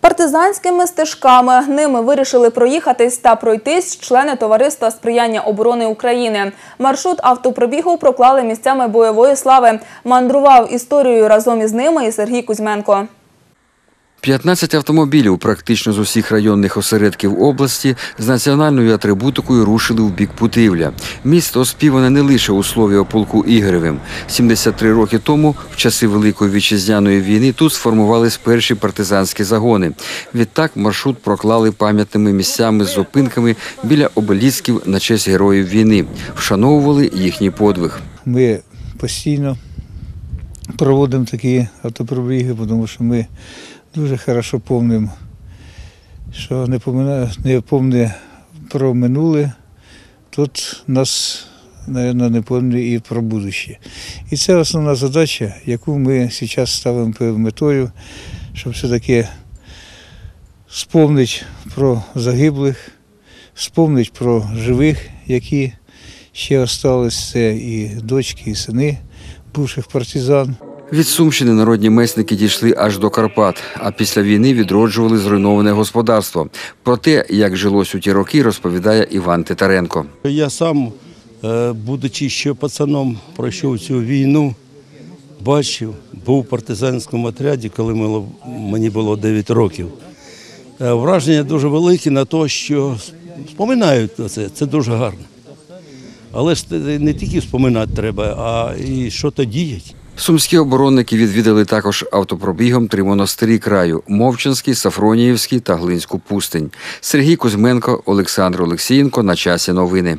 Партизанськими стежками ними вирішили проїхатись та пройтись члени товариства сприяння оборони України. Маршрут автопробігу проклали місцями бойової слави. Мандрував історією разом із ними і Сергій Кузьменко. 15 автомобілів практично з усіх районних осередків області з національною атрибутикою рушили в бік Путивля. Місто оспіване не лише у слові о полку Ігоревим. 73 роки тому, в часи Великої вітчизняної війни, тут сформувались перші партизанські загони. Відтак маршрут проклали пам'ятними місцями з зупинками біля обелісків на честь героїв війни, вшановували їхній подвиг. Ми постійно проводимо такі автопробіги, тому що ми дуже хорошо пам'ятаємо, що не помина, не помне про минуле, тут нас, мабуть, не пам'ятає і про будуще. І це основна задача, яку ми зараз ставимо перед метою, щоб все-таки спомнити про загиблих, спомнити про живих, які ще остались, це і дочки, і сини бувших партизан. Від Сумщини народні месники дійшли аж до Карпат, а після війни відроджували зруйноване господарство. Про те, як жилось у ті роки, розповідає Іван Титаренко. Я сам, е, будучи ще пацаном, пройшов цю війну, бачив, був в партизанському отряді, коли мені було 9 років. Е, Враження дуже велике на те, що споминають на це, це дуже гарно. Але ж не тільки споминати треба, а і що то діять. Сумські оборонники відвідали також автопробігом три монастирі краю: Мовчанський, Сафроніївський та Глинську пустень. Сергій Кузьменко, Олександр Олексієнко на часі новини.